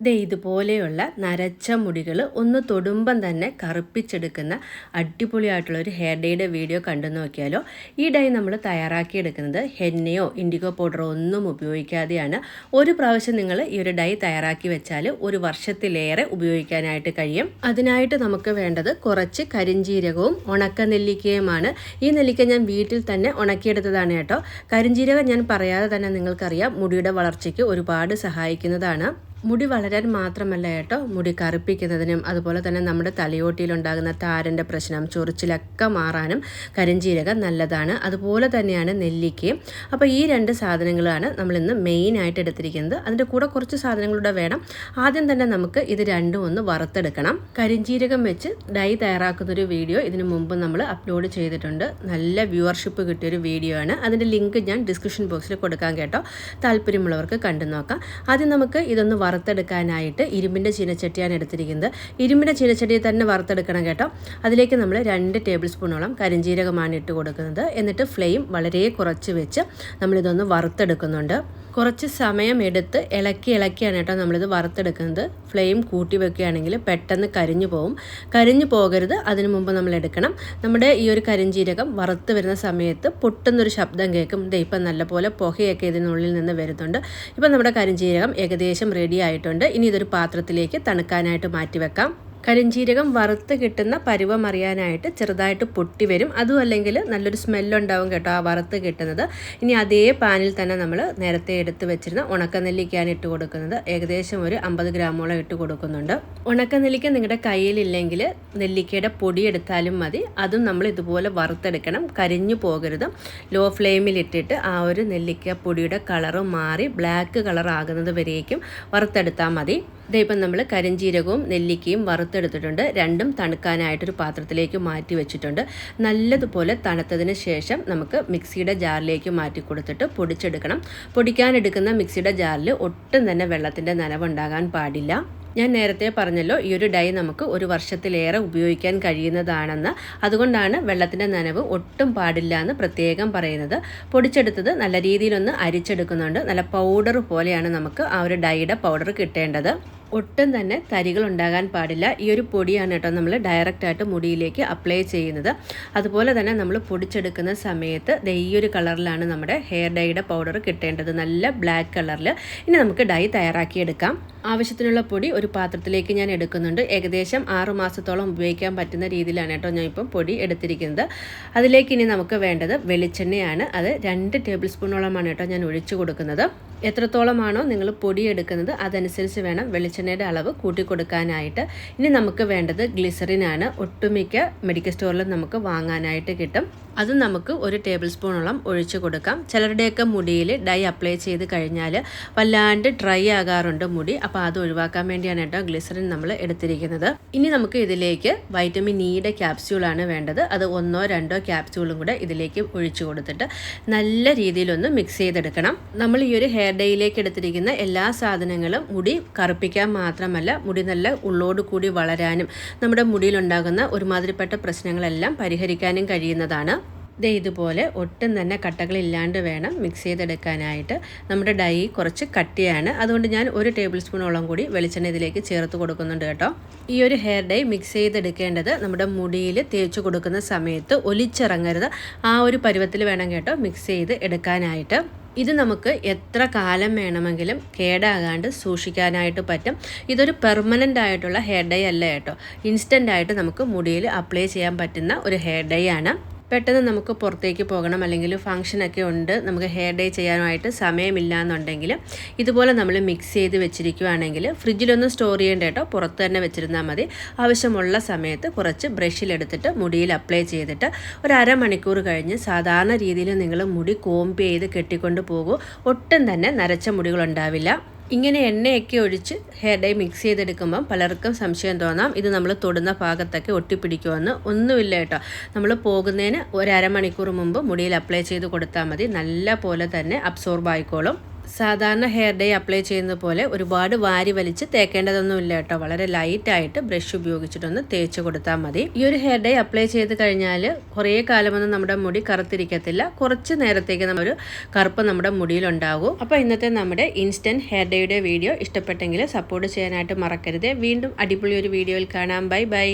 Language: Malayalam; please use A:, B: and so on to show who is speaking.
A: ദേ ഇതുപോലെയുള്ള നരച്ച മുടികൾ ഒന്ന് തൊടുമ്പം തന്നെ കറുപ്പിച്ചെടുക്കുന്ന അടിപൊളിയായിട്ടുള്ള ഒരു ഹെയർ ഡേയുടെ വീഡിയോ കണ്ടു നോക്കിയാലോ? ഈ ഡൈ നമ്മൾ തയ്യാറാക്കിയെടുക്കുന്നത് ഹെന്നയോ ഇൻഡിഗോ പൗഡറോ ഒന്നും ഉപയോഗിക്കാതെയാണ്. ഒരു പ്രാവശ്യം നിങ്ങൾ ഈ ഒരു ഡൈ തയ്യാറാക്കി വെച്ചാൽ ഒരു വർഷത്തിലേറെ ഉപയോഗിക്കാനായിട്ട് കഴിയും. അതിനായിട്ട് നമുക്ക് വേണ്ടത് കുറച്ച് കരിഞ്ജീരകവും ഉണക്ക നെല്ലിക്കയുമാണ്. ഈ നെല്ലിക്ക ഞാൻ വീട്ടിൽ തന്നെ ഉണക്കിയെടുത്തതാണ് കേട്ടോ. കരിഞ്ജീരകം ഞാൻ പറയാതെ തന്നെ നിങ്ങൾക്കറിയാം മുടിയുടെ വളർച്ചയ്ക്ക് ഒരുപാട് സഹായിക്കുന്നതാണ്. മുടി വളരാൻ മാത്രമല്ല കേട്ടോ. മുടി കറുപ്പിക്കുന്നതിനും അതുപോലെ തന്നെ നമ്മുടെ തലയോട്ടിയിലുണ്ടാകുന്ന താരന്റെ പ്രശ്നം ചൊറിച്ചിലൊക്കെ മാറാനും കരിഞ്ജീരകം നല്ലതാണ്. അതുപോലെ തന്നെയാണ് നെല്ലിക്കയും. അപ്പോൾ ഈ രണ്ട് സാധനങ്ങളാണ് നമ്മളിന്ന് മെയിനായിട്ട് എടുത്തിരിക്കുന്നത്. അതിന്റെ കൂടെ കുറച്ച് സാധനങ്ങളുടെ വേണം. ആദ്യം തന്നെ നമുക്ക് ഇത് രണ്ടും ഒന്ന് വറുത്തെടുക്കണം. കരിഞ്ജീരകം വെച്ച് ഡൈ തയ്യാറാക്കുന്നൊരു വീഡിയോ ഇതിനു മുമ്പ് നമ്മൾ അപ്ലോഡ് ചെയ്തിട്ടുണ്ട്. നല്ല വ്യൂവർഷിപ്പ് കിട്ടിയൊരു വീഡിയോ ആണ്. അതിന്റെ ലിങ്ക് ഞാൻ ഡിസ്ക്രിപ്ഷൻ ബോക്സിൽ കൊടുക്കാൻ കേട്ടോ. താല്പര്യമുള്ളവർക്ക് കണ്ടു നോക്കാം. ആദ്യം നമുക്ക് ഇതൊന്ന് വറുത്തെടുക്കാനായിട്ട് ഇരുമ്പിന്റെ ചീനച്ചട്ടിയാണ് എടുത്തിരിക്കുന്നത്. ഇരുമ്പിന്റെ ചീനച്ചട്ടിയിൽ തന്നെ വറുത്തെടുക്കണം കേട്ടോ. അതിലേക്ക് നമ്മൾ രണ്ട് ടേബിൾ സ്പൂണോളം കരിഞ്ജീരകമാണ് ഇട്ട് കൊടുക്കുന്നത്. എന്നിട്ട് ഫ്ലെയിം വളരെ കുറച്ച് വെച്ച് നമ്മളിതൊന്ന് വറുത്തെടുക്കുന്നുണ്ട്. കുറച്ച് സമയം എടുത്ത് ഇളക്കി ഇളക്കിയാണ് കേട്ടോ നമ്മളിത് വറുത്തെടുക്കുന്നത്. ഫ്ലെയിം കൂട്ടി വെക്കുകയാണെങ്കിൽ പെട്ടെന്ന് കരിഞ്ഞു പോകും കരിഞ്ഞു പോകരുത് അതിനു മുമ്പ് നമ്മൾ എടുക്കണം. നമ്മുടെ ഈ ഒരു കരിഞ്ജീരകം വറുത്ത് വരുന്ന സമയത്ത് പൊട്ടുന്നൊരു ശബ്ദം കേൾക്കും. ഇത് ഇപ്പം നല്ലപോലെ പുകയൊക്കെ ഇതിനുള്ളിൽ നിന്ന് വരുന്നുണ്ട്. ഇപ്പം നമ്മുടെ കരിഞ്ജീരകം ഏകദേശം റെഡി ആയിട്ടുണ്ട്. ഇനി ഇതൊരു പാത്രത്തിലേക്ക് തണുക്കാനായിട്ട് മാറ്റി വെക്കാം. കരിഞ്ജീരകം വറുത്ത് കിട്ടുന്ന പരുവം അറിയാനായിട്ട് ചെറുതായിട്ട് പൊട്ടി വരും. അതും അല്ലെങ്കിൽ നല്ലൊരു സ്മെല്ലുണ്ടാവും കേട്ടോ ആ വറുത്ത് കിട്ടുന്നത്. ഇനി അതേ പാനിൽ തന്നെ നമ്മൾ നേരത്തെ എടുത്ത് വെച്ചിരുന്ന ഉണക്കനെല്ലിക്കാണ് ഇട്ട് കൊടുക്കുന്നത്. ഏകദേശം ഒരു അമ്പത് ഗ്രാമോളം ഇട്ട് കൊടുക്കുന്നുണ്ട്. ഉണക്കനെല്ലിക്ക നിങ്ങളുടെ കയ്യിലില്ലെങ്കിൽ നെല്ലിക്കയുടെ പൊടി എടുത്താലും മതി. അതും നമ്മൾ ഇതുപോലെ വറുത്തെടുക്കണം. കരിഞ്ഞു പോകരുത്. ലോ ഫ്ലെയിമിലിട്ടിട്ട് ആ ഒരു നെല്ലിക്ക പൊടിയുടെ കളറ് മാറി ബ്ലാക്ക് കളറാകുന്നത് വരേക്കും. വറുത്തെടുത്താൽ മതി. ഇപ്പം നമ്മൾ കരിഞ്ജീരകവും നെല്ലിക്കയും വറുത്തെടുത്തിട്ടുണ്ട്. രണ്ടും തണുക്കാനായിട്ടൊരു പാത്രത്തിലേക്ക് മാറ്റി വെച്ചിട്ടുണ്ട്. നല്ലതുപോലെ തണുത്തതിന് ശേഷം നമുക്ക് മിക്സിയുടെ ജാറിലേക്ക് മാറ്റി കൊടുത്തിട്ട് പൊടിച്ചെടുക്കണം. പൊടിക്കാനെടുക്കുന്ന മിക്സിയുടെ ജാറിൽ ഒട്ടും തന്നെ വെള്ളത്തിന്റെ നനവുണ്ടാകാൻ പാടില്ല. ഞാൻ നേരത്തെ പറഞ്ഞല്ലോ ഈ ഒരു ഡൈ നമുക്ക് ഒരു വർഷത്തിലേറെ ഉപയോഗിക്കാൻ കഴിയുന്നതാണെന്ന്. അതുകൊണ്ടാണ് വെള്ളത്തിന്റെ നനവ് ഒട്ടും പാടില്ല എന്ന് പ്രത്യേകം പറയുന്നത്. പൊടിച്ചെടുത്തത് നല്ല രീതിയിലൊന്ന് അരിച്ചെടുക്കുന്നുണ്ട്. നല്ല പൗഡർ പോലെയാണ് നമുക്ക് ആ ഒരു ഡൈയുടെ പൗഡർ കിട്ടേണ്ടത്. ഒട്ടും തന്നെ തരികൾ ഉണ്ടാകാൻ പാടില്ല. ഈ ഒരു പൊടിയാണ് കേട്ടോ നമ്മൾ ഡയറക്റ്റായിട്ട് മുടിയിലേക്ക് അപ്ലൈ ചെയ്യുന്നത്. അതുപോലെ തന്നെ നമ്മൾ പൊടിച്ചെടുക്കുന്ന സമയത്ത് ഈ ഒരു കളറിലാണ് നമ്മുടെ ഹെയർ ഡൈയുടെ പൗഡർ കിട്ടേണ്ടത്. നല്ല ബ്ലാക്ക് കളറിൽ ഇനി നമുക്ക് ഡൈ തയ്യാറാക്കിയെടുക്കാം. ആവശ്യത്തിനുള്ള പൊടി ഒരു പാത്രത്തിലേക്ക് ഞാൻ എടുക്കുന്നുണ്ട്. ഏകദേശം ആറു മാസത്തോളം ഉപയോഗിക്കാൻ പറ്റുന്ന രീതിയിലാണ് കേട്ടോ ഞാൻ ഇപ്പം പൊടി എടുത്തിരിക്കുന്നത്. അതിലേക്ക് ഇനി നമുക്ക് വേണ്ടത് വെളിച്ചെണ്ണയാണ്. അത് രണ്ട് ടേബിൾ സ്പൂണോളമാണ് കേട്ടോ ഞാൻ ഒഴിച്ചു കൊടുക്കുന്നത്. എത്രത്തോളമാണോ നിങ്ങൾ പൊടി എടുക്കുന്നത് അതനുസരിച്ച് വേണം വെളിച്ചെണ്ണയുടെ അളവ് കൂട്ടിക്കൊടുക്കാനായിട്ട് ഇനി നമുക്ക് വേണ്ടത് ഗ്ലിസറിനാണ്. ഒട്ടുമിക്ക മെഡിക്കൽ സ്റ്റോറിലും നമുക്ക് വാങ്ങാനായിട്ട് കിട്ടും. അത് നമുക്ക് ഒരു ടേബിൾ സ്പൂണോളം ഒഴിച്ചു കൊടുക്കാം. ചിലരുടെയൊക്കെ മുടിയിൽ ഡൈ അപ്ലൈ ചെയ്ത് കഴിഞ്ഞാൽ വല്ലാണ്ട് ഡ്രൈ ആകാറുണ്ട് മുടി. അപ്പോൾ അത് ഒഴിവാക്കാൻ വേണ്ടിയാണ് കേട്ടോ ഗ്ലിസറിൻ നമ്മൾ എടുത്തിരിക്കുന്നത്. ഇനി നമുക്ക് ഇതിലേക്ക് വൈറ്റമിൻ ഇയുടെ ക്യാപ്സ്യൂളാണ് വേണ്ടത്. അത് ഒന്നോ രണ്ടോ ക്യാപ്സ്യൂളും കൂടെ ഇതിലേക്ക് ഒഴിച്ചു കൊടുത്തിട്ട് നല്ല രീതിയിലൊന്ന് മിക്സ് ചെയ്തെടുക്കണം. നമ്മൾ ഈ ഒരു ഹെയർ ഡേയിലേക്ക് എടുത്തിരിക്കുന്ന എല്ലാ സാധനങ്ങളും മുടി കറുപ്പിക്കാൻ മാത്രമല്ല മുടി നല്ല ഉള്ളോട് കൂടി വളരാനും നമ്മുടെ മുടിയിലുണ്ടാകുന്ന ഒരുമാതിരിപ്പെട്ട പ്രശ്നങ്ങളെല്ലാം പരിഹരിക്കാനും കഴിയുന്നതാണ്. ദേ ഇതുപോലെ ഒട്ടും തന്നെ കട്ടകളില്ലാണ്ട് വേണം മിക്സ് ചെയ്തെടുക്കാനായിട്ട്. നമ്മുടെ ഡൈ കുറച്ച് കട്ടിയാണ്. അതുകൊണ്ട് ഞാൻ ഒരു ടേബിൾ സ്പൂണോളം കൂടി വെളിച്ചെണ്ണ ഇതിലേക്ക് ചേർത്ത് കൊടുക്കുന്നുണ്ട് കേട്ടോ. ഈ ഒരു ഹെയർ ഡൈ മിക്സ് ചെയ്തെടുക്കേണ്ടത് നമ്മുടെ മുടിയിൽ തേച്ച് കൊടുക്കുന്ന സമയത്ത് ഒലിച്ചിറങ്ങരുത്. ആ ഒരു പരുവത്തിൽ വേണം കേട്ടോ മിക്സ് ചെയ്ത് എടുക്കാനായിട്ട്. ഇത് നമുക്ക് എത്ര കാലം വേണമെങ്കിലും കേടാകാണ്ട് സൂക്ഷിക്കാനായിട്ട് പറ്റും. ഇതൊരു പെർമനന്റ് ആയിട്ടുള്ള ഹെയർ ഡൈ അല്ല കേട്ടോ. ഇൻസ്റ്റന്റ് ആയിട്ട് നമുക്ക് മുടിയിൽ അപ്ലൈ ചെയ്യാൻ പറ്റുന്ന ഒരു ഹെയർ ഡൈ ആണ്. പെട്ടെന്ന് നമുക്ക് പുറത്തേക്ക് പോകണം അല്ലെങ്കിൽ ഫംഗ്ഷനൊക്കെ ഉണ്ട്. നമുക്ക് ഹെയർ ഡേ ചെയ്യാനായിട്ട് സമയമില്ല എന്നുണ്ടെങ്കിൽ ഇതുപോലെ നമ്മൾ മിക്സ് ചെയ്ത് വെച്ചിരിക്കുകയാണെങ്കിൽ ഫ്രിഡ്ജിലൊന്നും സ്റ്റോർ ചെയ്യേണ്ട കേട്ടോ. പുറത്ത് തന്നെ വെച്ചിരുന്നാൽ മതി. ആവശ്യമുള്ള സമയത്ത് കുറച്ച് ബ്രഷിലെടുത്തിട്ട് മുടിയിൽ അപ്ലൈ ചെയ്തിട്ട് ഒരു അരമണിക്കൂർ കഴിഞ്ഞ് സാധാരണ രീതിയിൽ നിങ്ങൾ മുടി കോമ്പ് ചെയ്ത് കെട്ടിക്കൊണ്ട് പോകും. ഒട്ടും തന്നെ നരച്ച മുടികളുണ്ടാവില്ല. ഇങ്ങനെ എണ്ണയൊക്കെ ഒഴിച്ച് ഹെയർ ഡൈ മിക്സ് ചെയ്തെടുക്കുമ്പം പലർക്കും സംശയം തോന്നാം. ഇത് നമ്മൾ തൊടുന്ന ഭാഗത്തൊക്കെ ഒട്ടിപ്പിടിക്കുമെന്ന്. ഒന്നുമില്ല കേട്ടോ. നമ്മൾ പോകുന്നതിന് ഒരു അരമണിക്കൂർ മുമ്പ് മുടിയിൽ അപ്ലൈ ചെയ്ത് കൊടുത്താൽ മതി. നല്ല പോലെ തന്നെ അബ്സോർബ് ആയിക്കോളും. സാധാരണ ഹെയർ ഡേ അപ്ലൈ ചെയ്യുന്ന പോലെ ഒരുപാട് വാരി വലിച്ച് തേക്കേണ്ടതൊന്നുമില്ല കേട്ടോ. വളരെ ലൈറ്റായിട്ട് ബ്രഷ് ഉപയോഗിച്ചിട്ടൊന്ന് തേച്ച് കൊടുത്താൽ മതി. ഈ ഒരു ഹെയർ ഡേ അപ്ലൈ ചെയ്ത് കഴിഞ്ഞാൽ കുറേ കാലമൊന്നും നമ്മുടെ മുടി കറുത്തിരിക്കത്തില്ല. കുറച്ച് നേരത്തേക്ക് നമ്മളൊരു കറുപ്പ് നമ്മുടെ മുടിയിലുണ്ടാകും. അപ്പോൾ ഇന്നത്തെ നമ്മുടെ ഇൻസ്റ്റന്റ് ഹെയർ ഡേയുടെ വീഡിയോ ഇഷ്ടപ്പെട്ടെങ്കിൽ സപ്പോർട്ട് ചെയ്യാനായിട്ട് മറക്കരുത്. വീണ്ടും അടിപൊളി ഒരു വീഡിയോയിൽ കാണാം. Bye bye